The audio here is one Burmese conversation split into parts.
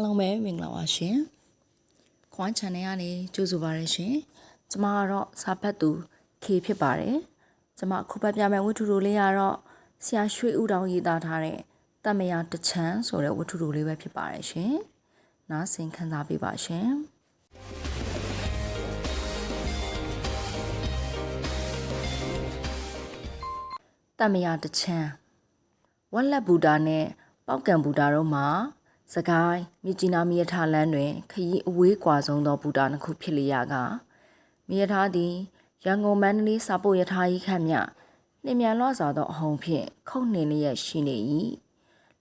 အားလုံးပဲမင်္ဂလာပါရှင်။ခွမ်း channel ကနေကြိုဆိုပါရရှင်။ကျမကတော့စာဖတ်သူ K ဖြစ်ပါတယ်။ကျမခုပတ်ပြမယ့်ဝတ္ထုတို့လေးကတော့ဆရာရွှေဦးတောင်ရေးသားထားတဲ့တမယာတချမ်းဆိုတဲ့ဝတ္ထုတို့လေးပဲဖြစ်ပါတယ်ရှင်။နားဆင်ခံစားပေးပါရှင်။တမယာတချမ်းဝက်လက်ဘူတာနဲ့ပောက်ကံဘူတာတို့မှာ စကိုင်းမြကြီးနားမြေယထာလန်းတွင်ခရီးအဝေးကွာဆုံးသောဘူတာနှစ်ခုဖြစ်လျက်ကမြေယထာသည်ရန်ကုန်မန္တလေးစာပို့ယထာကြီးခန့်မြနှင်မြန်လွှစွာသောအဟုန်ဖြင့်ခုတ်နှင်လျက်ရှိနေ၏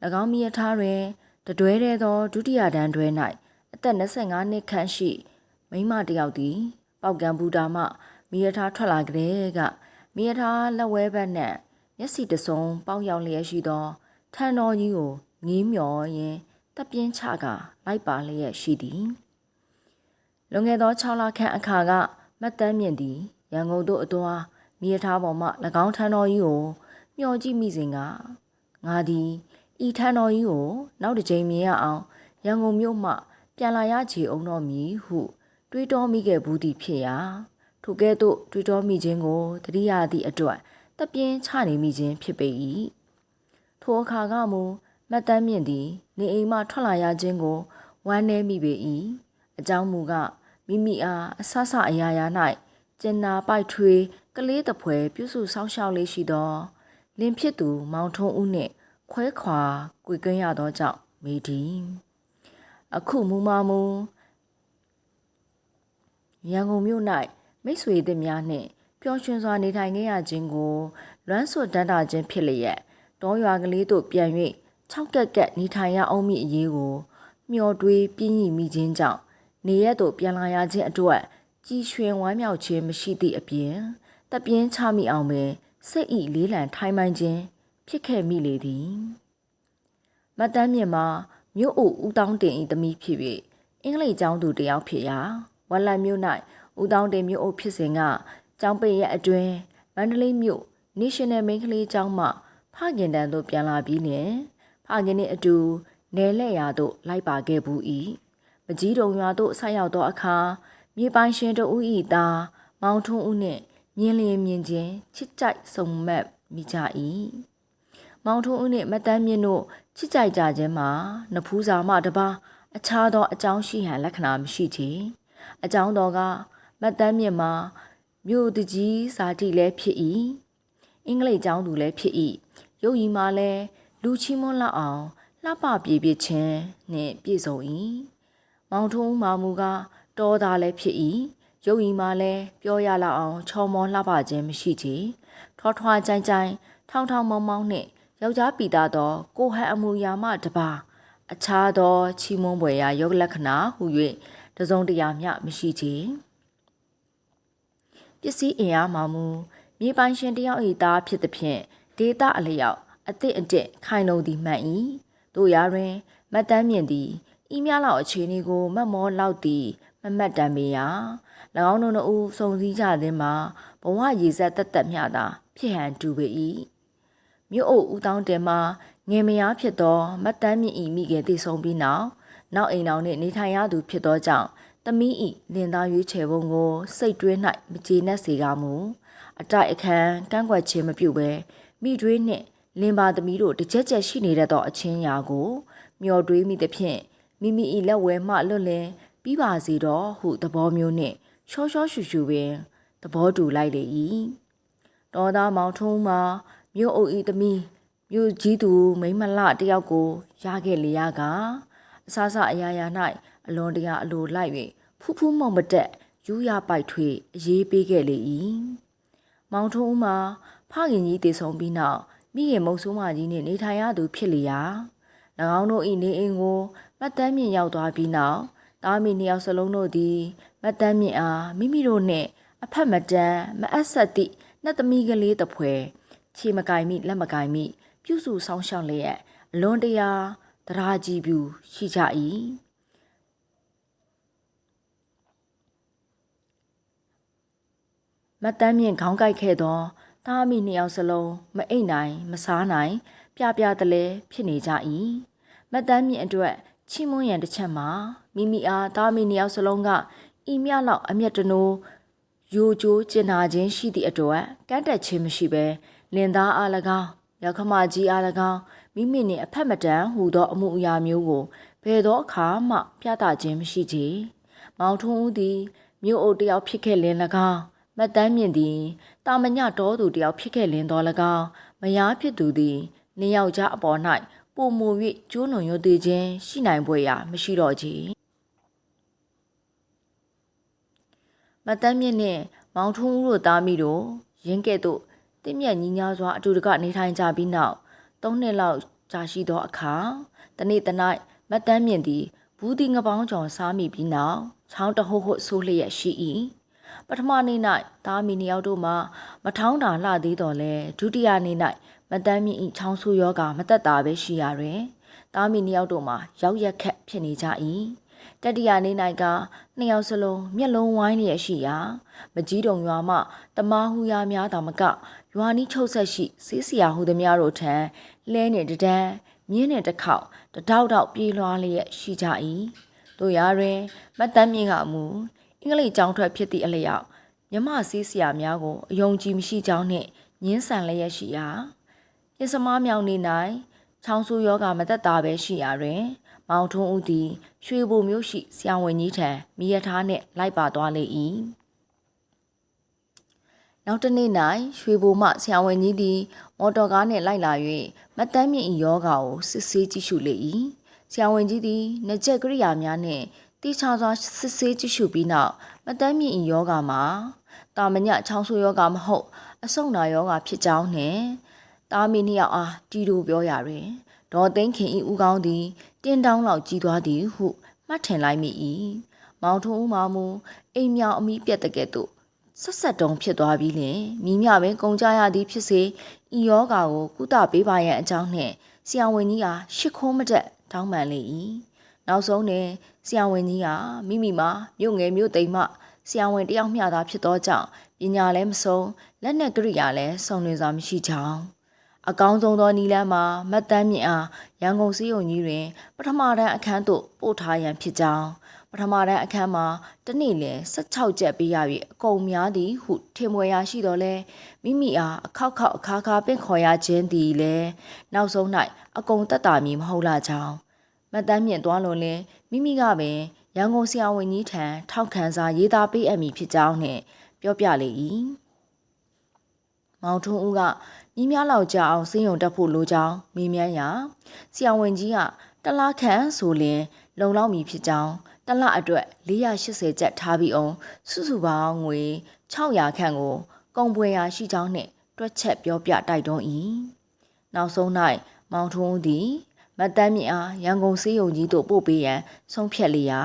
၎င်းမြေယထာတွင်တတွဲတဲ့သောဒုတိယတန်းတွဲ၌အသက်25နှစ်ခန့်ရှိ မိန်းမတစ်ယောက်သည် ပောက်ကံဘူတာမှမြေယထာထွက်လာကြတဲ့ကမြေယထာလက်ဝဲဘက်နှင့်မျက်စိတစုံပေါက်ရောက်လျက်ရှိသောထန်တော်ကြီးကိုငေးမျောရင်း တပ်ပြင်းချကလိုက်ပါလျက်ရှိသည်လွန်ခဲ့သော6လခန့်အခါကမတ်တန်းမြင့်သည်ရန်ကုန်သို့အသွားမြေထားပေါ်မှ၎င်းထန်းတော်ကြီးကိုမျှော်ကြည့်မိစဉ်ကငါသည်ဤထန်းတော်ကြီးကိုနောက်တစ်ကြိမ်မြင်ရအောင်ရန်ကုန်မြို့မှပြန်လာရချေအောင်တော်မူဟု တွေးတောမိခဲ့ဘူးသည်ဖြစ်ရာထိုကဲ့သို့တွေးတောမိခြင်းကိုတတိယသည့်အတွက်တပ်ပြင်းချနေမိခြင်းဖြစ်ပေ၏ထိုအခါကမူ မတ်တမ်းမြင့်သည် နေအိမ်မှထွက်လာရခြင်းကိုဝမ်းနည်းမိပေ၏အကြောင်းမူကမိမိအားအဆဆအရာရာ၌ကျင်နာပိုက်ထွေးကလေးတပွဲပြုစုဆောင်းရှောက်လေးရှိသောလင်ဖြစ်သူမောင်ထုံးဦးနှင့်ခွဲခွာကြွေကင်းရသောကြောင့်မိသည်အခုမူမမူရန်ကုန်မြို့၌မိတ်ဆွေသစ်များနှင့်ပျော်ရွှင်စွာနေထိုင်ခဲ့ရခြင်းကိုလွမ်းဆွတ်တန်းတာခြင်းဖြစ်လျက်တောရွာကလေးသို့ပြန်၍ ၆ကက်ကက်နေထိုင်ရအောင်မိအရေးကို မျော်တွေးပြင်းရမိခြင်းကြောင့်နေရက်သို့ပြန်လာရခြင်းအတွက်ကြည်ရွှင်ဝမ်းမြောက်ခြင်းမရှိသည့်အပြင်တပြင်းချမိအောင်ပဲစိတ်ဤလေးလံထိုင်းမှန်ခြင်းဖြစ်ခဲ့မိလေသည်မတ်တမ်းမြင့်မှာမြို့အိုဦးတောင်းတင်ဤသမီးဖြစ်၍အင်္ဂလိပ်ကျောင်းသူတစ်ယောက်ဖြစ်ရာဝက်လက်မြို့၌ဦးတောင်းတင်မြို့အိုဖြစ်စဉ်ကကျောင်းပိတ်ရက်အတွင်းမန္တလေးမြို့ National မိန်းကလေးကျောင်းမှဖခင်တန်းသို့ပြန်လာပြီးလျှင် ဖခင်နှင့်အတူနယ်လက်ရာသို့လိုက်ပါခဲ့ဘူး၏မကြီးတုံရွာသို့ဆက်ရောက်သောအခါမြေပိုင်ရှင်တို့၏သားမောင်ထွန်းဦးနှင့်မြင်းလျင်မြင်ချင်းချစ်ကြိုက်ဆုံမက်မိကြ၏မောင်ထွန်းဦးနှင့်မတန်းမြင့်တို့ချစ်ကြိုက်ကြခြင်းမှာနဖူးစာမှတပါအခြားသောအကြောင်းရှိဟန်လက္ခဏာမရှိချေအကြောင်းတော်ကမတန်းမြင့်မှာမြို့တကြီးဇာတိလည်းဖြစ်၏အင်္ဂလိပ်ကျောင်းသူလည်းဖြစ်၏ရုပ်ရည်မှာလည်း လူချင်းမွန်းလောက်အောင်လှပပြေပြချင်းနှင့်ပြည့်စုံ၏မောင်ထုံးမာမူကတောသားလည်းဖြစ်၏ရုပ်ရည်မှာလည်းပြောရလောက်အောင်ချော်မောလှပခြင်းမရှိချေထောထွားကြိုင်ကြိုင်ထောင်ထောင်မောင်းမောင်းနှင့်ယောက်ျားပီတာသောကိုဟန်အမူအရာမှတပါအခြားသောချီးမွမ်းပွဲရာယောဂလက္ခဏာဟု၍တစုံတရာမျှမရှိချေပစ္စည်းအင်အားမှမူမြေပိုင်ရှင်တယောက်၏သားဖြစ်သည်ဖြင့်ဒေတာအလျောက် အသည့်အတက်ခိုင်လုံသည်မှန်၏တို့ရာတွင်မတ်တမ်းမြင့်သည်ဤများလောက်အခြေအနေကိုမတ်မောလောက်သည်မမတ်တမ်းပေရာ၎င်းတို့အူစုံစည်းကြသည်မှာဘဝရည်ဆက်တက်တက်မျှသာဖြစ်ဟန်တူပေ၏မြို့အုပ်ဦးတောင်းတင်မှာငယ်မယားဖြစ်သောမတ်တမ်းမြင့်ဤမိခင်တည်ဆုံပြီးနောက်နောက်အိမ်တော်နှင့်နေထိုင်ရသူဖြစ်သောကြောင့်သမီးဤလင်သားရွေးချယ်ပုံကို စိတ်တွင်း၌မကျေနပ်စေကမူအတိုက်အခန်းကန့်ကွက်ခြင်းမပြုဘဲမိတွေးနှင့် လင်ပါသမီးတို့တစ်ချက်ချက်ရှိနေတတ်သောအချင်းရာကို မျော်တွေးမိသဖြင့်မိမိ၏လက်ဝဲမှလွတ်လင်ပြီးပါစေတော့ဟုသဘောမျိုးနှင့်ရှောရှောရှူရှူပင်သဘောတူလိုက်လေ၏တော်သားမောင်ထုံးမှာမြို့အုပ်ဤသမီးမြို့ကြီးသူမိမလတယောက်ကိုရခဲ့လေရကအဆအဆအရာရာ၌အလွန်တရာအလိုလိုက်၍ဖူးဖူးမောင်မတက်ယူရပိုက်ထွေအေးပေးခဲ့လေ၏မောင်ထုံးမှာဖခင်ကြီးတည်ဆုံပြီးနောက် မိခင်မုတ်ဆိုးမကြီးနှင့်နေထိုင်ရသူဖြစ်လျာ၎င်းတို့၏နေအိမ်ကိုမတ်တမ်းမြင့်ရောက်သွားပြီးနောက်တားမီနှစ်ယောက်စလုံးတို့သည်မတ်တမ်းမြင့်အားမိမိတို့နှင့်အဖက်မတန်းမအပ်ဆက်သည့်နှစ်သမီးကလေးတစ်ဖွဲခြေမကင်မိလက်မကင်မိပြုစုဆောင်ရှောက်လျက်အလွန်တရာတရာကြီးပြူရှိကြ၏မတ်တမ်းမြင့်ခေါင်းကိုက်ခဲ့သော သားမိနှစ်ယောက်စလုံးမအိတ်နိုင်မစားနိုင် ပြပြတလဲဖြစ်နေကြ၏မတ်တမ်းမြင့်အတွက်ချီးမွမ်းရန်တစ်ချက်မှာမိမိအားသားမိနှစ်ယောက်စလုံးကဤမြလောက်အမျက်တနိုးယိုကျိုးကျင်နာခြင်းရှိသည့်အတွက်ကန့်တက်ခြင်းမရှိဘဲလင်သားအား၎င်းရောက်ခမကြီးအား၎င်းမိမိနှင့်အဖက်မတန်ဟူသောအမှုအရာမျိုးကိုဘယ်သောအခါမှပြသခြင်းမရှိကြ။မောင်ထွန်းဦးသည်မြို့အုပ်တယောက်ဖြစ်ခဲ့လင်၎င်းမတ်တမ်းမြင့်သည် တာမညတော်သူတယောက်ဖြစ်ခဲ့လင်တော်၎င်းမယားဖြစ်သူသည်နေယောက်ျားအပေါ်၌ပုံမူ၍ကျိုးနုံရွသေးခြင်းရှိနိုင်ပွဲရာမရှိတော့ကြ။မတ်တမ်းမြင့်နှင့်မောင်ထွန်းဦးတို့သားမိတို့ရင်းကဲ့သို့တင့်မြတ်ညီညာစွာအတူတကနေထိုင်ကြပြီးနောက်သုံးနှစ်လောက်ကြာရှိသောအခါတနေ့တနိုက်မတ်တမ်းမြင့်သည်ဘူးဒီငပောင်းကြောင်စားမိပြီးနောက်ချောင်းတဟုတ်ဟုတ်ဆိုးလျက်ရှိ၏ ပထမနေ့၌သားမီနှစ်ယောက်တို့မှမထောင်းတာလှသေးတော်လဲဒုတိယနေ့၌မတမ်းမြင့်၏ချောင်းဆူယောဂမတက်တာပဲရှိရတွင်သားမီနှစ်ယောက်တို့မှရောက်ရက်ခက်ဖြစ်နေကြ၏တတိယနေ့၌ကနှစ်ယောက်စလုံးမျက်လုံးဝိုင်းလျက်ရှိရာမကြီးတုံရွာမှတမားဟူရာများသာမကရွာနီးချုပ်ဆက်ရှိစေးစရာဟူသည်များတို့ထံလဲနေတဒန်းမြင်းနဲ့တစ်ခေါက်တတောက်တောက်ပြေးလွှားလျက်ရှိကြ၏တို့ရာတွင်မတ်တမ်းမြင့်ကမူ အင်္ဂလိပ်ကျောင်းထွက်ဖြစ်သည့်အလျောက်မြမစေးစရာများကိုအယုံကြည်မရှိကြောင်းနှင့်ညင်းဆန်လျက်ရှိရာပြစမားမြောင်နေ၌ချောင်းဆူယောဂမသက်တာပဲရှိရာတွင် မောင်ထွန်းဦးသည်ရွှေဘိုမျိုးရှိဆရာဝန်ကြီးထံမိရထားနှင့်လိုက်ပါသွားလေ၏နောက်တစ်နေ့၌ရွှေဘိုမှဆရာဝန်ကြီးသည် မော်တော်ကားနှင့်လိုက်လာ၍မတမ်းမြင့်၏ယောဂါကိုစစ်ဆေးကြည့်ရှုလေ၏ဆရာဝန်ကြီးသည်နှကြက်ကရိယာများနှင့် တိချစွာစစ်ဆေးကြည့်ရှုပြီးနောက်မတမ်းမြင့်၏ယောဂါမှာတာမညချောင်းဆူယောဂါမဟုတ်အဆုတ်နာယောဂါဖြစ်ကြောင်းနှင့်တာမီနှစ်ယောက်အားတီတူပြောရတွင်ဒေါ်သိန်းခင်၏ဦးကောင်းသည်တင်းတောင်းလောက်ကြီးသွားသည်ဟုမှတ်ထင်လိုက်မိ၏မောင်ထုံးဦးမမူအိမ်မြောင်အမိပြက်တဲ့ကဲ့သို့ဆက်ဆက်တုံဖြစ်သွားပြီးလင်မိမြပင်ကုံကြရသည်ဖြစ်စေဤယောဂါကိုကုသပေးပါရန်အကြောင်းနှင့်ဆရာဝန်ကြီးကရှ िख ိုးမတက်တောင်းပန်လေ၏နောက်ဆုံးတွင် ဆရာဝန်ကြီးကမိမိမှာမြို့ငယ်မြို့သိမ်မှဆရာဝန်တယောက်မျှသာဖြစ်သောကြောင့်ပညာလည်းမဆုံးလက်နက်ကရိယာလည်းစုံလင်စွာမရှိကြောင်းအကောင်းဆုံးသောနီလန်းမှာမတ်တမ်းမြင့်အားရန်ကုန်စည်းရုံကြီးတွင် ပထမတန်းအခန်းသို့ပို့ထားရန်ဖြစ်ကြောင်းပထမတန်းအခန်းမှာတနေ့လ16ကျပ်ပေးရ၍အကုန်များသည်ဟုထင်မွယ်ရာရှိတော်လဲမိမိအားအခောက်ခောက်အခါခါပင့်ခေါ်ရခြင်းသည်လည်းနောက်ဆုံး၌အကုန်တက်တာမည်မဟုတ်လားကြောင်း မတ်တမ်းမြင့်သွားလွန်လင်မိမိကပင်ရန်ကုန်ဆရာဝန်ကြီးထံထောက်ခံစာရေးသားပေးအပ်မည်ဖြစ်ကြောင်းနှင့်ပြောပြလေ၏မောင်ထွန်းဦးကညီးများလောက်ကြအောင်စင်းယုံတက်ဖို့လိုကြောင်းမေးမြန်းရာဆရာဝန်ကြီးကတလားခန့်ဆိုလင်လုံလောက်မည်ဖြစ်ကြောင်းတလအတွက်480ကျပ်ထားပြီးအောင်စုစုပေါင်းငွေ600ခန့်ကိုကုန်ပွဲရာရှိကြောင်းနှင့်တွက်ချက်ပြောပြတိုက်တွန်း၏နောက်ဆုံး၌မောင်ထွန်းဦးသည် မတ်တမ်းမြင့်အားရန်ကုန်စေးရုံကြီးသို့ပို့ပေးရန်ဆုံးဖြတ်လျာ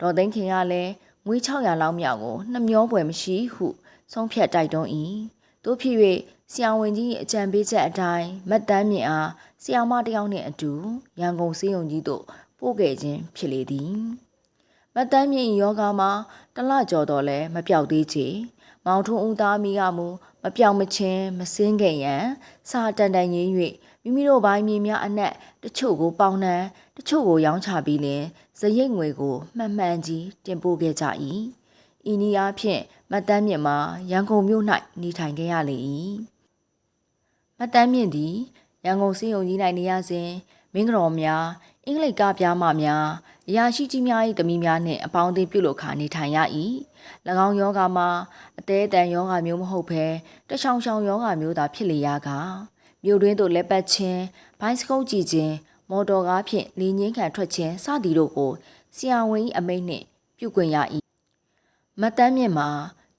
ဒေါ်သိန်းခင်ကလည်းငွေ600လောက်မြောက်ကိုနှမျောပွဲမရှိဟုဆုံးဖြတ်တိုက်တွန်း၏တို့ဖြစ်၍ဆရာဝန်ကြီးအကြံပေးချက်အတိုင်းမတ်တမ်းမြင့်အားဆရာမတယောက်နှင့်အတူရန်ကုန်စေးရုံကြီးသို့ပို့ခဲ့ခြင်းဖြစ်လေသည်မတ်တမ်းမြင့်ယောဂါမှာတလကျော်တော့လဲမပြောက်သေးချေမောင်ထုံဦးသားမိကမူမပြောင်မချင်းမစင်းခဲ့ရန်စာတန်တန်ရင်း၍ မိမိတို့ဘိုင်းမြေများအနက်တချို့ကိုပေါင်နှံတချို့ကိုရောင်းချပြီးလင်ဇရိတ်ငွေကိုမှန်မှန်ကြီးတင်ပို့ခဲ့ကြ၏ဤနည်းအားဖြင့်မတ်တမ်းမြင့်မှာရန်ကုန်မြို့၌နေထိုင်ခဲ့ရလေ၏မတ်တမ်းမြင့်သည်ရန်ကုန်စည်းရုံကြီး၌နေရစဉ်မင်းကတော်များအင်္ဂလိပ်ကပြားမများအရာရှိကြီးများ၏တမီးများနှင့်အပေါင်းအသင်းပြုလုပ်ခါနေထိုင်ရ၏၎င်းယောဂမှာအသေးအတန်ယောဂမျိုးမဟုတ်ဘဲတချောင်ချောင်ယောဂမျိုးသာဖြစ်လေရက မြို့တွင်းသို့လက်ပတ်ခြင်းဘိုင်းစကုပ်ကြည့်ခြင်းမော်တော်ကားဖြင့်လင်းငင်းခံထွက်ခြင်းစသည်တို့ကိုဆရာဝန်၏အမိန့်နှင့်ပြုခွင့်ရ၏မတန်းမြင့်မှာ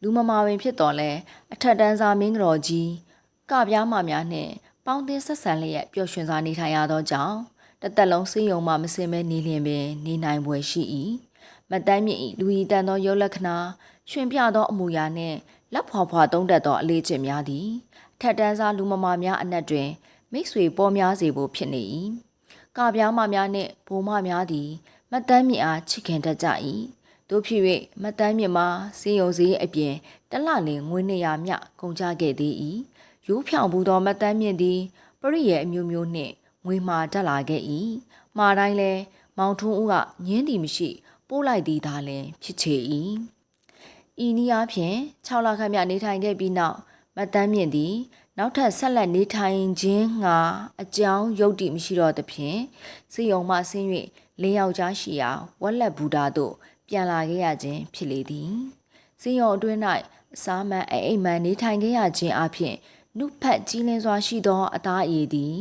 လူမမာပင်ဖြစ်တော်လဲအထက်တန်းစားမင်းတော်ကြီးကပြားမများနှင့်ပေါင်းသင်းဆက်ဆံလျက်ပျော်ရွှင်စွာနေထိုင်ရသောကြောင့်တသက်လုံးစိတ်ယုံမှမစင်မဲနေလျင်ပင်နေနိုင်ပွဲရှိ၏မတန်းမြင့်၏လူဤတန်သောရုပ်လက္ခဏာရှင်ပြသောအမူအရာနှင့်လက်ဖွာဖွာတုံးတက်သောအလေးကျင့်များသည် ထက်တန်းစားလူမမာများအနက်တွင် မိတ်ဆွေပေါ်များစေဖို့ဖြစ်နေ၏ကပြားမများနှင့်ဘိုးမများသည်မတန်းမြင့်အားချစ်ခင်တတ်ကြ၏တို့ဖြစ်၍မတန်းမြင့်မှာစီယုံစည်းအပြင်တလလင်ငွေ200မြကုန်ကြခဲ့သေး၏ရိုးဖြောင်ဘူးသောမတန်းမြင့်သည်ပရိယေအမျိုးမျိုးနှင့်ငွေမှာတက်လာခဲ့၏မှာတိုင်းလဲမောင်ထွန်းဦးကညင်းတီမရှိ ပို့လိုက်သည်သာလျှင်ဖြစ်ချေ၏ဤနည်းအားဖြင့်6လခန့်မြနေထိုင်ခဲ့ပြီးနောက် မတန်းမြင့်သည် နောက်ထပ်ဆက်လက်နေထိုင်ခြင်းငါအကြောင်းယုတ်တိမရှိတော့သဖြင့်စေယုံမှဆင်း၍လင်းယောက်ျားရှိရာဝက်လက်ဘူတာသို့ပြန်လာခဲ့ရခြင်းဖြစ်လေသည်စေယုံအတွင်း၌အစားမန်အိအိမ်မှန်နေထိုင်ခဲ့ရခြင်းအပြင်နုဖက်ကြီးလင်းစွာရှိသော အသားအရည်သည်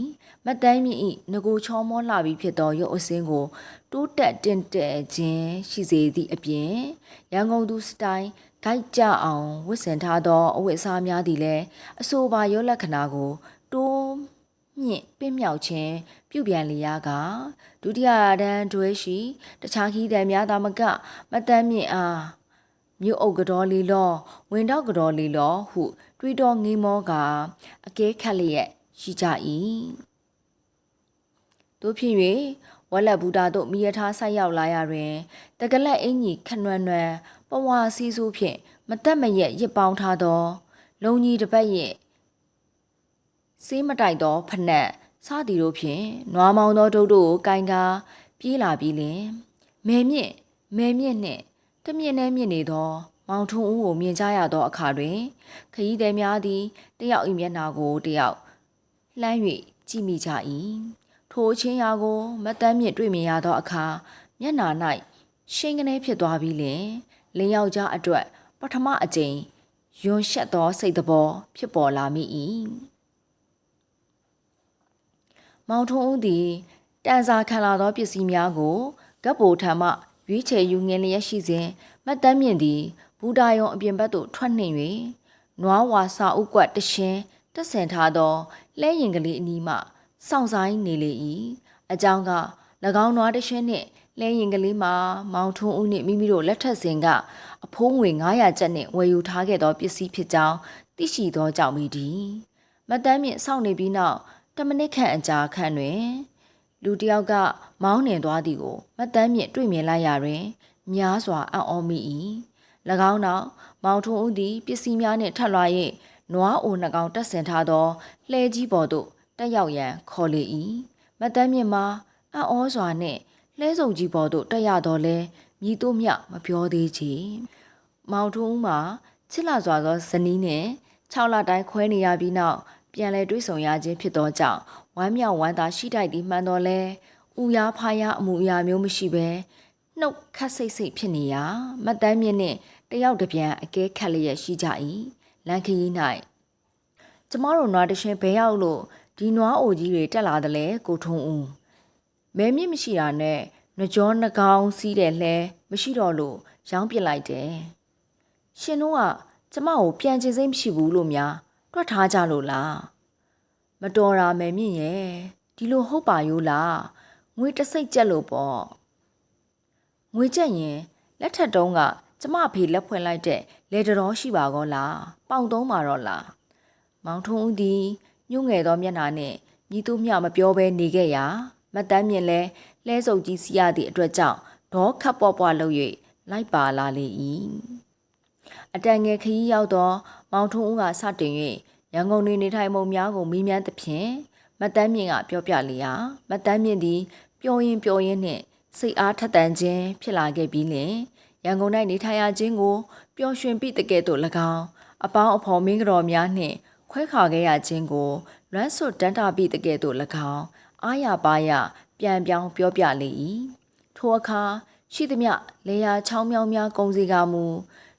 မတန်းမြင့်၏ငကိုချောမောလှပြီးဖြစ်သောရုပ်အစင်းကိုတိုးတက်တင်တဲ့ခြင်းရှိစေသည့်အပြင်ရန်ကုန်သူစတိုင် ဂိုက်ကြအောင်ဝတ်ဆင်ထားသောအဝတ်အစားများသည်လည်းအဆိုပါရုပ်လက္ခဏာကိုတိုးမြင့်ပင့်မြောက်ခြင်းပြုပြန်လျာကဒုတိယတန်းတွဲရှိတခြားခီးသည်များသာမက မတန်းမြင့်အားမြို့အုပ်ကတော်လီလောဝင်တော့ကတော်လီလောဟု တွေးတော်ငိမောကအကဲခတ်လျက်ရှိကြ၏တို့ဖြစ်၍ဝက်လက်ဘူတာတို့မိရထားဆိုက်ရောက်လာရတွင်တကလက်အင်ကြီးခနွမ်းနွမ်း ပဝါစီးဆိုးဖြင့်မတက်မရက်ရစ်ပေါင်းထားသော လုံကြီးတစ်ပတ်ရဲ့စေးမတိုက်သောဖနက်စသည်တို့ဖြင့်နွားမောင်းသောဒုတ်တို့ကိုကင်ကားပြေးလာပြီးလင်မဲမြင့်မဲမြင့်နှင့်တမြင့်နှဲမြင့်နေသော မောင်ထုံဦးကိုမြင်ကြရသောအခါတွင် ခရီးသည်များသည်တယောက်၏မျက်နှာကိုတယောက်လှမ်း၍ကြည့်မိကြ၏ထိုအချင်းရာကိုမတန်းမြင့်တွေ့မြင်ရသောအခါမျက်နှာ၌ရှင်းကနေဖြစ်သွားပြီးလင် လင်းယောက်ျားအတွက် ပထမအကြိမ်ယွန်ရှက်သောစိတ်သဘောဖြစ်ပေါ်လာမိ၏မောင်ထုံးဦးသည်တန်စာခံလာသောပစ္စည်းများကိုဂပ်ပိုထံမှရွေးချယ်ယူငင်လျက်ရှိစဉ်မတ်တမ်းမြင့်သည်ဘူတာယုံအပြင်ဘက်သို့ထွက်နှင်၍နွားဝါစာဥကွက်တရှင်းတက်ဆင်ထားသောလဲရင်ကလေးအနီးမှစောင့်ဆိုင်နေလေ၏အကြောင်းက၎င်းနွားတရှင်းနှင့် လဲရင်ကလေးမှာမောင်ထွန်းဦးနှင့်မိမိတို့လက်ထက်စဉ်ကအဖိုးငွေ900ကျပ်နှင့်ဝယ်ယူထားခဲ့သောပစ္စည်းဖြစ်ကြောင်းသိရှိသောကြောင့်မိသည်မတမ်းမြင့်စောင့်နေပြီးနောက်တမနစ်ခန့်အကြာခန့်တွင် လူတစ်ယောက်ကမောင်းနှင်သွားသည်ကိုမတမ်းမြင့်တွေ့မြင်လိုက်ရတွင်များစွာအံ့ဩမိ၏၎င်းနောက်မောင်ထွန်းဦးသည်ပစ္စည်းများနှင့်ထပ်လွှာ၍နွားအိုနှကောင်တက်ဆင်ထားသောလှဲကြီးပေါ်သို့တက်ရောက်ရန်ခေါ်လေ၏မတမ်းမြင့်မှာအံ့ဩစွာနှင့် လှဲစုပ်ကြီးပေါ်သို့တက်ရတော့လဲမြည်တို့မြမပြောသေးချေမောင်ထွန်းဦးမှာချစ်လာစွာသောဇနီးနှင့်6လတိုင်းခွဲနေရပြီးနောက်ပြန်လဲတွေ့ဆုံရခြင်းဖြစ်သောကြောင့်ဝမ်းမြောက်ဝမ်းသာရှိတိုက်သည်မှန်တော်လဲဥရားဖားရအမှုအရာမျိုးမရှိဘဲနှုတ်ခတ်စိတ်စိတ်ဖြစ်နေရမတန်းမြင့်နှင့်တယောက်တပြန်အကဲခတ်လျက်ရှိကြ၏လန်ခရီး၌ကျမတို့နွားတရှင်ဘဲရောက်လို့ဒီနွားအိုကြီးတွေတက်လာတယ်လေကိုထုံးဦး မဲမြင့်မရှိတာနဲ့နှကြောနှကောင်းစီးတယ်လှဲမရှိတော့လို့ရောင်းပစ်လိုက်တယ်ရှင်တို့ကကျမကိုပြန်ကျင်စိမ့်မရှိဘူးလို့များတွက်ထားကြလို့လားမတော်တာမယ်မြင့်ရဲ့ဒီလိုဟုတ်ပါရိုးလားငွေတစိတ်ကြက်လို့ပေါ့ငွေကြက်ရင်လက်ထက်တုံးကကျမဖေလက်ဖွင့်လိုက်တဲ့လေတော်ရှိပါကောလားပေါင်သုံးပါတော့လားမောင်ထုံးဦးသည်ညှို့ငယ်သောမျက်နှာနှင့်ညီသူမျှမပြောဘဲနေခဲ့ရာ မတန်းမြင့်လဲလဲစုပ်ကြီးစီရသည့်အတွက်ကြောင့်ဒေါခတ်ပွားပွားလုပ်၍လိုက်ပါလာလေ၏အတန်ငယ်ခရီးရောက်သော မောင်ထုံးဦးကစတင်၍ရန်ကုန်တွင်နေထိုင်မှုများကိုမေးမြန်းသဖြင့်မတန်းမြင့်ကပြောပြလျာမတန်းမြင့်သည်ပျော်ရင်ပျော်ရင်နှင့်စိတ်အားထက်သန်ခြင်းဖြစ်လာခဲ့ပြီးလင်ရန်ကုန်၌နေထိုင်ရခြင်းကိုပျော်ရွှင်ပြီးတကယ်သို့၎င်းအပေါင်းအဖော်မင်းကြော်များနှင့်ခွဲခါခဲ့ရခြင်းကိုလွမ်းဆွတ်တန်းတာပြီးတကယ်သို့၎င်း အာရပါရပြန်ပြောင်းပြောပြလေ၏ထိုအခါရှိသမျှလေယာချောင်းမြောင်းများကုံစီကမူ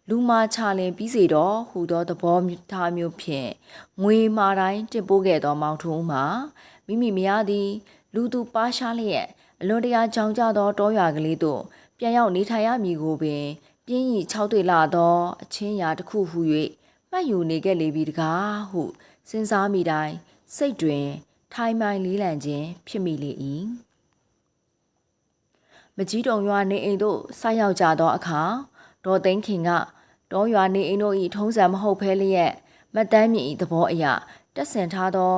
လူမာချလင်ပြီးစေတော့ဟူသောသဘောထားမျိုးဖြင့်ငွေမာတိုင်းတင်ပိုးခဲ့သောမောင်ထုံးမှာမိမိမရသည် လူသူပါရှားလျက်အလွန်တရာကြောင်ကြသောတောရွာကလေးသို့ပြန်ရောက်နေထိုင်ရမည်ကိုပင်ပြင်းရီ၆တွေ့လာသောအချင်းရာတစ်ခုဟု၍မှတ်ယူနေခဲ့လေပြီတကားဟုစဉ်းစားမိတိုင်းစိတ်တွင် ထိုင်မိုင်လေးလံခြင်းဖြစ်မိလေ၏မကြီးတုံရွာနေအိမ်သို့ဆိုက်ရောက်ကြသောအခါဒေါ်သိန်းခင်ကတောရွာနေအိမ်တို့၏ထုံးစံမဟုတ်ဖဲလျက်မတန်းမြင့်၏သဘောအရတက်ဆင်ထားသော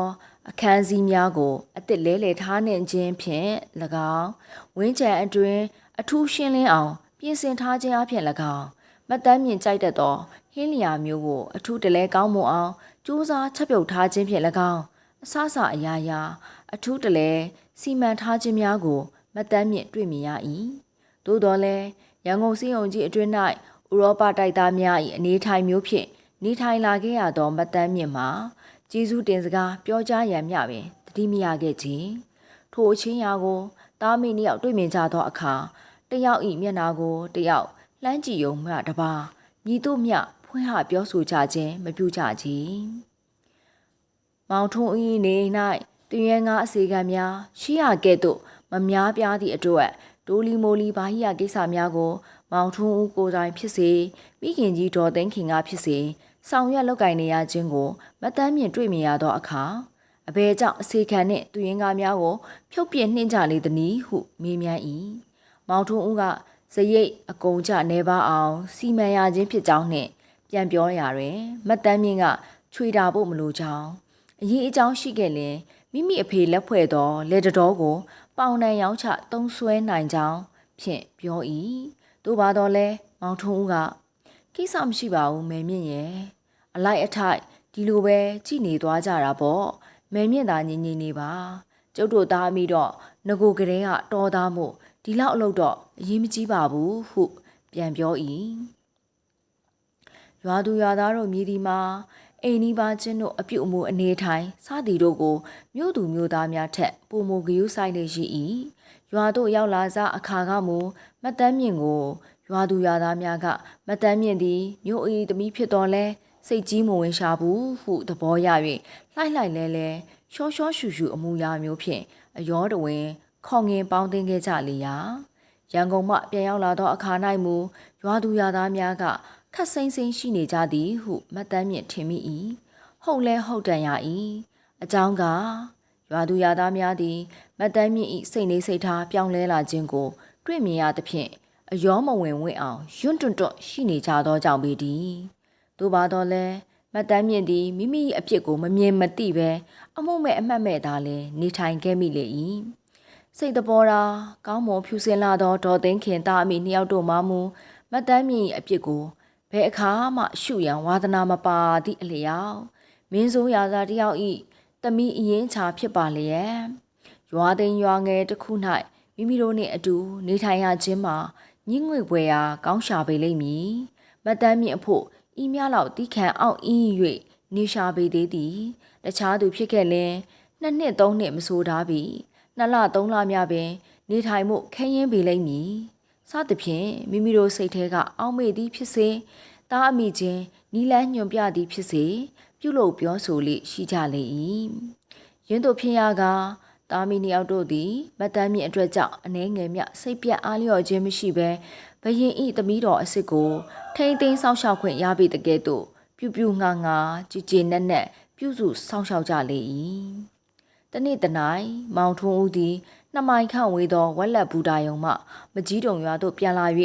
အခန်းစည်းများကိုအစ်စ်လဲလှယ်ထားနှင့်ခြင်းဖြင့်၎င်းဝင်းချံအတွင်အထူးရှင်းလင်းအောင် ပြင်ဆင်ထားခြင်းအပြင်၎င်းမတန်းမြင့်ကြိုက်တတ်သောဟင်းလျာမျိုးကိုအထူးတလဲကောင်းမွန်အောင်ကြိုးစားချက်ပြုတ်ထားခြင်းဖြင့်၎င်း အဆအဆအရာရာအထူးတလဲစီမံထားခြင်းများကိုမတ်တမ်းမြင့်တွေ့မြင်ရ၏သို့တော်လည်းရန်ကုန်စည်းရုံကြီးအတွင်း၌ဥရောပတိုက်သားများ၏အနေထိုင်မျိုးဖြင့်နေထိုင်လာခဲ့ရသောမတ်တမ်းမြင့်မှာကျေးဇူးတင်စကားပြောကြားရန်မျှပင်တတိမရခဲ့ခြင်းထိုအချင်းရာကိုတားမိနှစ်ယောက်တွေ့မြင်ကြသောအခါတယောက်၏မျက်နှာကိုတယောက်လှမ်းကြည့်ုံမှတပါညီတို့မျှဖွင့်ဟပြောဆိုကြခြင်းမပြုကြကြ။ မောင်ထုံးအင်းနေ၌တရွဲငါအစီကံများရှိရကဲ့သို့မများပြားသည့်အတွက်ဒိုလီမိုလီဘာဟိယကိစ္စများကို မောင်ထုံးဦးကိုယ်တိုင်ဖြစ်စေမိခင်ကြီးဒေါ်သိန်းခင်ကဖြစ်စေဆောင်ရွက်လုပ်ကင်နေရခြင်းကိုမတမ်းမြင်တွေ့မြင်ရသောအခါအဘဲကြောင့်အစီခံနှင့်သူရင်ကားများကိုဖြုတ်ပြနှင်းကြလေသည်နီဟုမေးမြန်း၏မောင်ထုံးဦးကဇရိတ်အကုံကြနေပါအောင်စီမံရခြင်းဖြစ်ကြောင်းနှင့်ပြန်ပြောရတွင်မတမ်းမြင့်ကချွေတာဖို့မလိုကြောင်း အရေးအကြောင်းရှိခဲ့လင်မိမိအဖေလက်ဖွဲ့သောလက်တော်ကို ပေါင်နံရောင်းချသုံးဆွဲနိုင်ကြောင်းဖြင့်ပြော၏သို့ပါတော့လဲမောင်ထုံးဦးကကိစ္စမရှိပါဘူးမယ်မြင့်ရဲ့အလိုက်အထိုက်ဒီလိုပဲကြည်နေသွားကြတာပေါ့မယ်မြင့်သာညင်ညင်နေပါကျုပ်တို့သားမိတော့ငကိုကလေးကတော်သားမို့ဒီလောက်အလုပ်တော့အရေးမကြီးပါဘူးဟု ပြန်ပြော၏ရွာသူရွာသားတို့မြည်ဒီမှာ အိမ်နီးပါချင်းတို့အပြုတ်အမူအနေထိုင်စသည်တို့ကိုမြို့သူမြို့သားများထက်ပုံမဂယုဆိုင်နေရှိ၏ရွာတို့ရောက်လာစားအခါကမူမတန်းမြင့်ကိုရွာသူရွာသားများကမတန်းမြင့်သည်မြို့အေးသမီးဖြစ်တော်လဲစိတ်ကြီးမဝင်ရှာဘူးဟုသဘောရ၍လှိုက်လှိုက်လဲလဲရှောရှောရှူရှူအမူအရာမျိုးဖြင့်အယောတဝင်ခေါငင်ပေါင်းတင်ခဲ့ကြလေရာရန်ကုန်မှပြန်ရောက်လာသောအခါ၌မူရွာသူရွာသားများက ခတ်စိမ့်စိမ့်ရှိနေကြသည်ဟုမတ်တမ်းမြင့်ထင်မိ၏ဟုတ်လဲဟုတ်တန်ရ၏အကြောင်းကရွာသူရွာသားများသည်မတ်တမ်းမြင့်၏စိတ်နေစိတ်ထားပြောင်းလဲလာခြင်းကို တွေ့မြင်ရသဖြင့်အယောမဝင်ဝင့်အောင်ယွန့်တွန့်တွန့်ရှိနေကြသောကြောင့်ပေသည်သို့ပါတော့လဲမတ်တမ်းမြင့်သည်မိမိ၏အဖြစ်ကိုမမြင်မသိပဲအမှုမဲ့အမှတ်မဲ့သာလဲနေထိုင်ခဲ့မိလေ၏စိတ်တဘောရာကောင်းမွန်ဖြူစင်လာသောဒေါ်သိန်းခင်သားအမိနှစ်ယောက်တို့မှမူမတ်တမ်းမြင့်၏အဖြစ်ကို ဘယ်အခါမှရှုရန်ဝါသနာမပါသည့်အလျောက်မင်းဆိုးရာသာတယောက်ဤတမိအရင်ချာဖြစ်ပါလျက်ရွာသိမ်းရွာငယ်တစ်ခု၌မိမိတို့နှင့်အတူနေထိုင်ရခြင်းမှာညှင်းငွေပွဲရာကောင်းရှာပေလိမ့်မည်မတမ်းမြင့်အဖို့ဤများလောက်တီးခံအောင်အင်း၍နေရှာပေသေးသည်တခြားသူဖြစ်ခဲ့လင်နှစ်နှစ်သုံးနှစ်မဆိုးသားပြီနှစ်လသုံးလများပင် နေထိုင်မှုခင်းရင်ပေလိမ့်မည် စသဖြင့်မိမိတို့စိတ်ထဲကအောက်မေ့သည်ဖြစ်စေတားအမိချင်းနီလန်းညွန်ပြသည်ဖြစ်စေပြုလုပ်ပြောဆိုလိရှိကြလေ၏ယင်းတို့ဖြစ်ရကတာမီနှစ်ယောက်တို့သည်မတမ်းမြင့်အတွက်ကြောင့်အနှဲငယ်မြစိတ်ပြတ်အားလျော့ခြင်းမရှိဘဲဘရင်ဤသမီးတော်အစ်စ်ကိုထိမ့်သိမ်းဆောက်ရှောက်ခွင့်ရပြီတကယ်တော့ပြူပြူငါငါကြည်ကြည်နက်နက်ပြုစုဆောက်ရှောက်ကြလေ၏တနေ့တနိုင်မောင်ထွန်းဦးသည် နှစ်မိုင်ခန့်ဝေးသောဝက်လက်ဘူတာယုံမှမကြီးတုံရွာသို့ပြန်လာ၍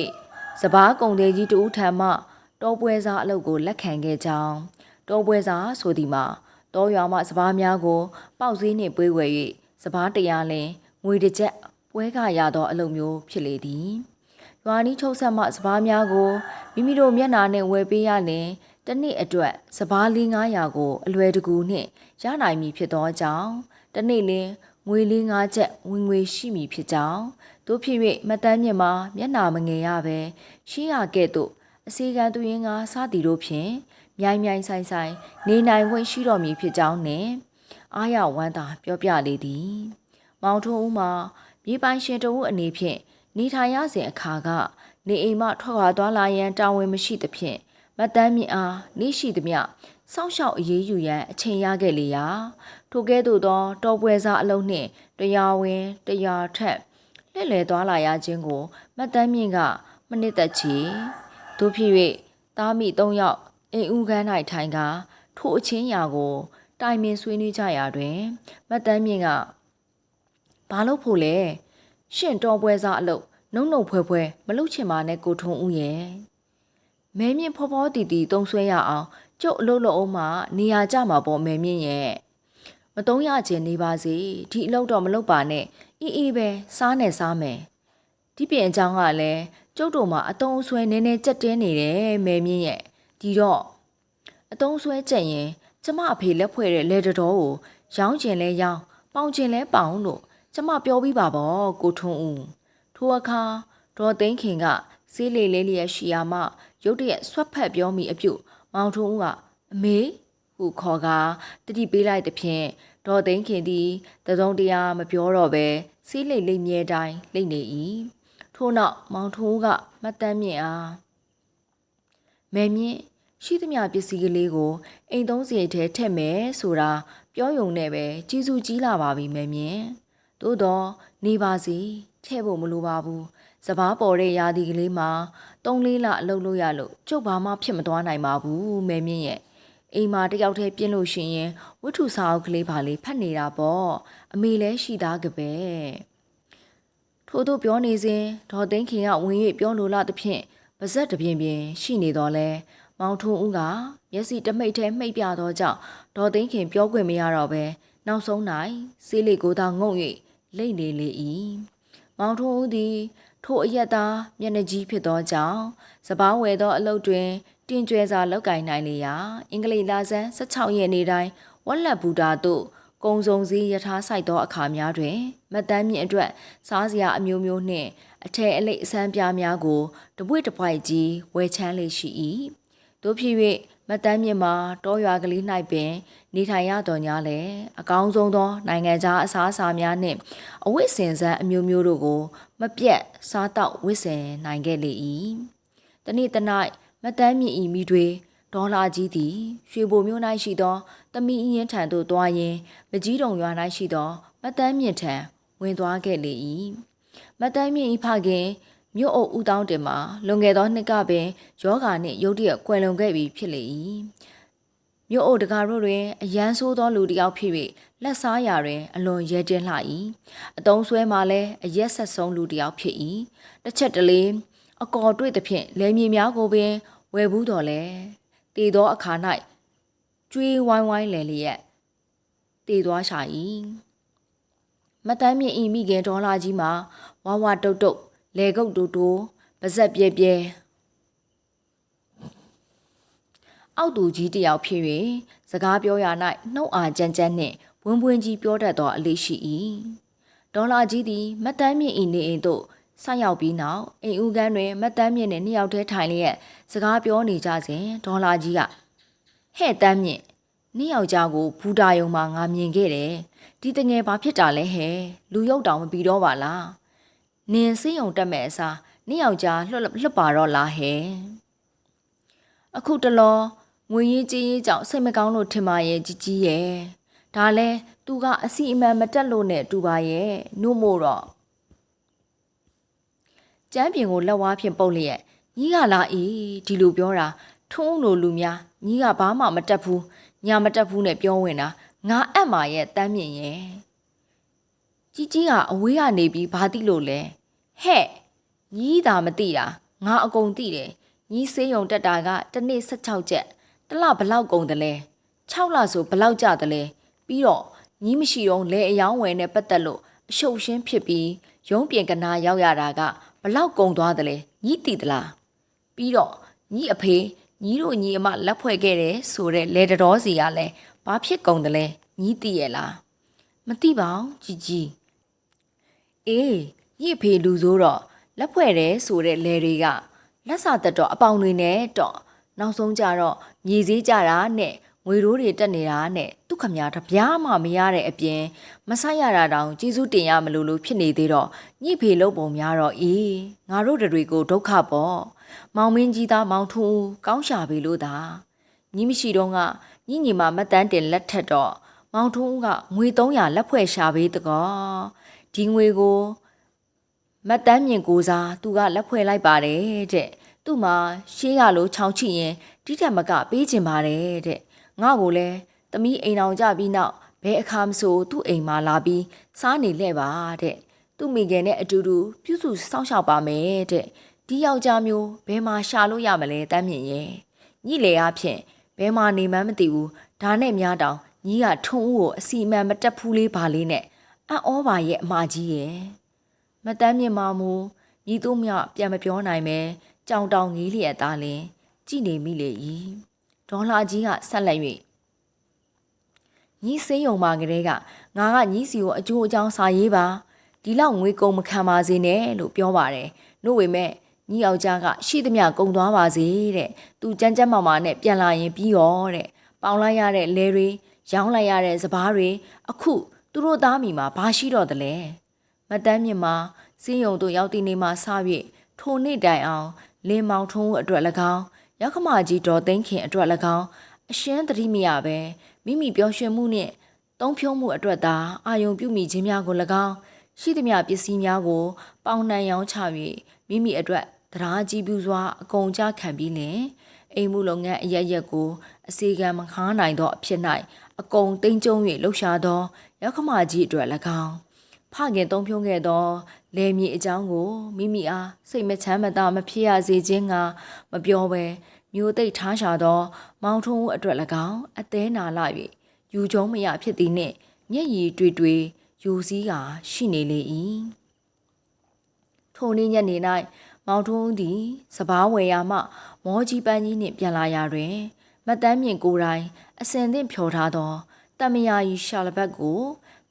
စပားကုံသေးကြီးတူထံမှတောပွဲစားအလုပ်ကိုလက်ခံခဲ့ကြောင်းတောပွဲစားဆိုသည်မှာတောရွာမှစပားများကို ပေါက်စည်းနှင့်ပွေးဝဲ၍စပားတရားလင်ငွေတစ်ချက်ပွဲကရသောအလုပ်မျိုးဖြစ်လေသည်ရွာနီးချုပ်ဆက်မှစပားများကိုမိမိတို့မျက်နာနှင့်ဝယ်ပေးရလင်တစ်နှစ်အတွက်စပားလေး900ကိုအလွယ်တကူနှင့်ရနိုင်မည်ဖြစ်သောကြောင့်တစ်နှစ်လင် ငွေလေး9ချက်ဝင်ငွေရှိမည်ဖြစ်ကြောင်းတို့ဖြစ်၍မတန်းမြင့်မှာမျက်နာမငယ်ရပဲရှိရကဲ့သို့အစီကံသူရင်ကစားတီတို့ဖြင့်မြိုင်မြိုင်ဆိုင်ဆိုင်နေနိုင်ခွင့်ရှိတော်မူဖြစ်ကြောင်းနှင့်အာရဝမ်းသာပြောပြလေသည် မောင်ထုံးဦးမှာမြေပိုင်ရှင်တဦးအနေဖြင့်နေထိုင်ရစဉ်အခါကနေအိမ်မှထွက်ခွာသွားလာရန်တာဝန်မရှိသဖြင့်မတမ်းမြင့်အားနေရှိသမျှစောင့်ရှောက်အေးအေးယူရန်အချိန်ရခဲ့လေရာ ထိုကဲ့သို့သောတော်ပွဲစားအလုံးနှင့်တရားဝင်တရားထက်လှည့်လည်သွားလာရခြင်းကိုမတမ်းမြင့်ကမနစ်သက်ချေတို့ဖြစ်၍သားမိ၃ယောက်အိမ်ဦးခန်း၌ထိုင်ကထိုအချင်းရာကို တိုင်ပင်ဆွေးနွေးကြရာတွင်မတမ်းမြင့်ကဘာလို့ဖို့လဲရှင့်တော်ပွဲစားအလုပ်နှုံနှုံဖွဲဖွဲမလုပ်ချင်ပါနဲ့ကိုထုံဦးရဲ့မဲမြင့်ဖောဖောတီတီတုံးဆွဲရအောင်ကျုပ်အလုပ်လုပ်အောင်မှနေရာကြမှာပေါ့မဲမြင့်ရဲ့ မတုံးရခြင်းနေပါစေဒီအလုပ်တော့မလုပ်ပါနဲ့အေးအေးပဲစားနဲ့စားမယ်ဒီပြင်အကြောင်းကလည်းကျုပ်တို့မှာအတုံးဆွဲနည်းနည်းကြက်တင်းနေတယ်မဲမြင့်ရဲ့ဒီတော့အတုံးဆွဲကြက်ရင်ကျမအဖေလက်ဖွဲ့တဲ့လက်တော်ကိုရောင်းကျင်လဲရောင်းပေါင်ကျင်လဲပေါင်လို့ကျမပြောပြီးပါပေါ့ကိုထွန်းဦးထိုအခါဒေါ်သိန်းခင်ကစေးလေလေးလျက်ရှိရာမှရုတ်တရက်ဆွတ်ဖက်ပြောမိအပြုတ်မောင်ထွန်းဦးကအမေ ဟုခေါ်ကာတတိပေးလိုက်သဖြင့်ဒေါ်သိန်းခင်သည်တစုံတရာမပြောတော့ပဲစေးလိတ်လိတ်မြဲတိုင်းလိတ်နေ၏ထို့နောက်မောင်ထွန်းဦးကမတ်တမ်းမြင့်အားမဲမြင့်ရှိသမျှပစ္စည်းကလေးကိုအိမ်သုံးစရိတ်ထဲထည့်မယ်ဆိုတာပြောယုံနဲ့ပဲကြီးစုကြီးလာပါပြီမဲမြင့်သို့တော့နေပါစီထည့်ဖို့မလိုပါဘူးစပားပေါ်တဲ့ရာသီကလေးမှာတုံးလေးလအလုပ်လုပ်ရလို့ကျုပ်ဘာမှဖြစ်မသွားနိုင်ပါဘူးမဲမြင့်ရဲ့ အိမ်မှာတယောက်တည်းပြင်းလို့ရှိရင်ဝတ္ထုစာအုပ်ကလေးပါလေးဖတ်နေတာပေါ့အမေလည်းရှိသားကပဲထို့သို့ပြောနေစဉ်ဒေါ်သိန်းခင်ကဝင်၍ပြောလိုလာသဖြင့်ပါဇက်တပြင်းပြင်းရှိနေတော့လဲမောင်ထုံဦးကမျက်စိတမိတ်ထဲမှိတ်ပြသောကြောင့်ဒေါ်သိန်းခင်ပြောခွင့်မရတော့ပဲနောက်ဆုံး၌စေးလေးကိုသာငုံ၍လိမ့်နေလေ၏မောင်ထုံဦးသည် ထိုအရက်သားမျက်နှာကြီးဖြစ်သောကြောင့်စပားဝယ်သောအလုပ်တွင် တင်ကြွယ်စွာလောက်ကင်နိုင်လေရာအင်္ဂလိပ်လာဇန်16ရက်နေ့တိုင်းဝက်လက်ဘူတာတို့ကုံစုံစည်းယထာဆိုင်သောအခါများတွင်မတန်းမြင့်အတွက် စားစရာအမျိုးမျိုးနှင့်အထည်အလိပ်အစမ်းပြားများကိုတပွေ့တပွိုက်ကြီးဝယ်ချမ်းလေးရှိ၏ တို့ဖြစ်၍မတန်းမြင့်မှာတောရွာကလေး၌ပင် နေထိုင်ရတော်ညာလဲအကောင်းဆုံးသောနိုင်ငံခြားအစားအစာများနှင့်အဝတ်စင်စမ်းအမျိုးမျိုးတို့ကို မပြတ်စားတော့ဝတ်ဆင်နိုင်ခဲ့လေ၏တနေ့တနေ့မတန်းမြင့်ဤမိတွေဒေါ်လာကြီးသည်ရွှေဘိုမြို့၌ရှိသောတမီအင်းထံသို့တွားရင်းမကြီးတုံရွာ၌ရှိသောမတန်းမြင့်ထံဝင်သွားခဲ့လေ၏မတန်းမြင့်ဤဖခင် မြို့အုပ်ဦးတောင်းတင်မှာလွန်ခဲ့သောနှစ်ကပင်ယောဂာနှင့်ရုတ်တရက်ကွယ်လွန်ခဲ့ပြီးဖြစ်လေ၏မြို့အုပ်တကားတို့တွင်အရန်ဆိုးသောလူတစ်ယောက်ဖြစ်၍လက်စားရာတွင် အလွန်ရဲတင်းလှ၏အတုံးဆွဲမှာလည်းအရက်ဆက်ဆုံးလူတစ်ယောက်ဖြစ်၏တစ်ချက်တလေအကော်တွေ့သဖြင့်လဲမြေများကိုပင်ဝယ်ဘူးတော်လဲတည်သောအခါ၌ကျွေးဝိုင်းဝိုင်းလဲလျက်တည်သွားရှာ၏မတမ်းမြင့်ဤမိခင်ဒေါ်လာကြီးမှာဝါဝတုတ်တုတ် လေကုတ်တူတူပါဇက်ပြဲပြဲအောက်သူကြီးတယောက်ဖြစ်၍စကားပြောရ၌နှုတ်အားကြမ်းကြမ်းနှင့်ဝင်းဝင်းကြီးပြောတတ်သောအလေးရှိ၏ဒေါ်လာကြီးသည်မတမ်းမြင့်ဤနေအိမ်သို့ဆက်ရောက်ပြီးနောက်အိမ်ဦးကန်းတွင်မတမ်းမြင့်နှင့်နှစ်ယောက်တည်းထိုင်လျက်စကားပြောနေကြစဉ်ဒေါ်လာကြီးကဟဲ့တမ်းမြင့်နှစ်ယောက်ကြားကိုဘူတာယုံမှာငါမြင်ခဲ့တယ်ဒီတငယ်ဘာဖြစ်တာလဲဟဲ့လူရုပ်တောင်မပြီးတော့ပါလား နင်စေးုံတက်မဲ့အစားနှစ်ယောက်ကြားလွတ်လွတ်ပါတော့လားဟဲ့အခုတလောငွေရေးကြေးရေးကြောင့်စိတ်မကောင်းလို့ထင်ပါရဲ့ជីជីရဲ့ဒါလဲသူကအစီအမံမတက်လို့နဲ့တူပါရဲ့နှုတ်မို့တော့ကျမ်းပြင်ကိုလက်ဝါးဖြင့်ပုတ်လျက်ညီးကလာအေးဒီလိုပြောတာထုံးလိုလူများညီးကဘာမှမတက်ဘူးညာမတက်ဘူးနဲ့ပြောဝင်တာငါအပ်မာရဲ့တမ်းမြင့်ရဲ့ကြီးကြီးကအဝေးကနေပြီးဘာသိလို့လဲ ဟဲ့ညီးသာမသိတာငါအကုန်သိတယ်ညီးစေးရုံတက်တာကတစ်နေ့16ချက်တစ်လဘလောက်ကုန်တယ်လဲ6လဆိုဘလောက်ကြတယ်လဲပြီးတော့ညီးမရှိတော့လဲအယောင်းဝယ်နဲ့ပတ်သက်လို့အရှုပ်ရှင်းဖြစ်ပြီးရုံးပြင်ကနာရောက်ရတာကဘလောက်ကုန်သွားတယ်လဲညီးတည်သလားပြီးတော့ညီးအဖေညီးတို့ညီအမလက်ဖွဲ့ခဲ့တယ်ဆိုတဲ့လေတော်စီကလည်းဘာဖြစ်ကုန်တယ်လဲညီးတည်ရဲ့လားမသိပါဘူးជីជីအေး ညီအဖေလူဆိုးတော့လက်ဖွဲ့တယ်ဆိုတဲ့လေတွေကလက်စာတက်တော့အပေါင်တွေနဲ့တော့နောက်ဆုံးကြတော့မြေစည်းကြတာနဲ့ငွေရိုးတွေတက်နေတာနဲ့ဒုက္ခများတပြားမှမရတဲ့အပြင်မဆိုင်ရတာတောင်ကျေးဇူးတင်ရမလို့လို့ဖြစ်နေသေးတော့ညိဖေလို့ပုံများတော့အေးငါတို့တွေကိုဒုက္ခပေါ့မောင်မင်းကြီးသားမောင်ထွန်းဦးကောင်းရှာပြီလို့သာညီမရှိတော့ကညီညီမမတန်းတင်လက်ထက်တော့မောင်ထွန်းဦးကငွေ300လက်ဖွဲ့ရှာပေးတကောဒီငွေကို မတန်းမြင့်ကိုစားသူကလက်ဖွဲ့လိုက်ပါတယ်တဲ့သူ့မှာရှေးရလို့ချောင်းချိရင်တိထက်မကပေးချင်ပါတယ်တဲ့ငါ့ကိုလည်းသမီးအိမ်အောင်ကြပြီးနောက်ဘယ်အခါမဆိုသူ့အိမ်မှာလာပြီးစားနေလဲပါတဲ့သူ့မိခင်နဲ့အတူတူပြုစုစောင့်ရှောက်ပါမယ်တဲ့ဒီယောက်ျားမျိုးဘယ်မှာရှာလို့ရမလဲတမ်းမြင့်ရဲ့ညိလေအားဖြင့်ဘယ်မှာနေမှန်းမသိဘူးဒါနဲ့များတောင်ညီးကထုံဦးကိုအစီအမံမတက်ဖူးလေးပါလေးနဲ့အံ့ဩပါရဲ့အမကြီးရဲ့ မတမ်းမြင့်မမူညီတို့မြပြန်မပြောနိုင်ပဲကြောင်တောင်ငေးလျက်သားလင်ကြည်နေမိလေ၏ဒေါ်လာကြီးကဆက်လက်၍ညီစင်းယုံပါကလေးကငါကညီစီကိုအကျိုးအကြောင်းစာရေးပါဒီလောက်ငွေကုန်မခံပါစေနဲ့လို့ပြောပါတယ်နှုတ်ဝေမဲ့ညီယောက်ျားကရှိသမျှကုန်သွားပါစေတဲ့သူကြမ်းကြမ်းမာမာနဲ့ပြန်လာရင်ပြီးရောတဲ့ပေါင်လိုက်ရတဲ့လဲတွေရောင်းလိုက်ရတဲ့စပားတွေအခုသူတို့သားမိမှာဘာရှိတော့တလဲ မတန်းမြင့်မှာစင်းယုံတို့ရောက်တဲ့နေ့မှာစ၍ထိုနေ့တိုင်အောင်လင်းမောင်ထုံးအတွက်၎င်းရောက်ခမကြီးတော်သိန်းခင်အတွက်၎င်းအရှင်းသတိမရပဲမိမိပျော်ရွှင်မှုနှင့်သုံးဖြုံးမှုအတွက်သာအာယုံပြုမိခြင်းများကို၎င်းရှိသမျှပစ္စည်းများကို ပေါင်နှံရောင်းချ၍မိမိအတွက်တရားကြည့်ပြစွာအကုန်ကြခံပြီးလင်အိမ်မှုလုပ်ငန်းအရရက်ကိုအစီကံမခါနိုင်သောအဖြစ်၌အကုန်သိမ့်ကျုံ၍လှုပ်ရှားသောရောက်ခမကြီးအတွက်၎င်း ဖခင်သုံးဖြုံးခဲ့သောလယ်မြေအကြောင်းကိုမိမိအားစိတ်မချမ်းမသာမဖြစ်ရစေခြင်းကမပြောဘဲမျိုးသိပ်ထားရှာသော မောင်ထုံးအတွက်၎င်းအသေးနာလာ၍ယူကျုံမရဖြစ်သည်နှင့်မျက်ရည်တွေ့တွေ့ယူစည်းကရှိနေလေ၏ထိုနေ့ညနေ၌မောင်ထုံးသည်စပားဝယ်ရမှ မောကြီးပန်းကြီးနှင့်ပြန်လာရာတွင် မတန်းမြင့်ကိုယ်တိုင် အစင်သင့်ဖြော်ထားသောတမယာကြီးရှာလဘတ်ကို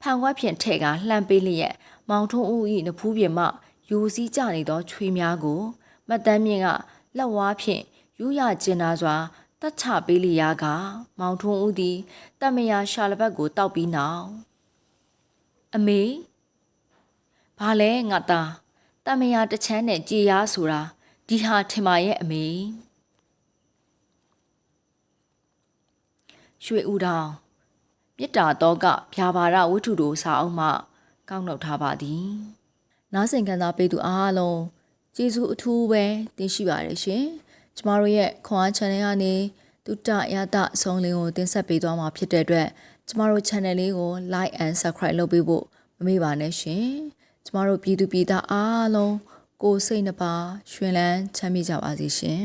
ဖန်ခွက်ဖြင့်ထဲ့ကလှမ်းပေးလျက်မောင်ထုံးဦး၏နဖူးပြင်မှယူစည်းကြနေသောချွေးများကိုမတန်းမြင့်ကလက်ဝါးဖြင့်ယူရကျင်နာစွာတတ်ချပေးလျာကမောင်ထုံးဦးသည်တမယာရှာလဘတ်ကိုတောက်ပြီးနောက်အမေဘာလဲငါသားတမယာတစ်ချမ်းနဲ့ကြည်ရားဆိုတာဒီဟာထင်ပါရဲ့အမေရွှေဦးတောင် မြစ်တာတော့ကဗျာပါရဝတ္ထုတို့စာအုပ်မှကောက်နှုတ်ထားပါသည်နားဆင်ခံစားပေးသူအားလုံးကျေးဇူးအထူးပဲတင်ရှိပါတယ်ရှင်ကျမတို့ရဲ့ခွန်အား channel ကနေတုတ္တရတအဆုံးလေးကိုတင်ဆက်ပေးသွားမှာဖြစ်တဲ့အတွက်ကျမတို့ channel လေးကို like and subscribe လုပ်ပေးဖို့မမေ့ပါနဲ့ရှင်ကျမတို့ပြည်သူပြည်သားအားလုံးကိုယ်စိတ်နှပါရှင်လန်းချမ်းမြေ့ကြပါစေရှင်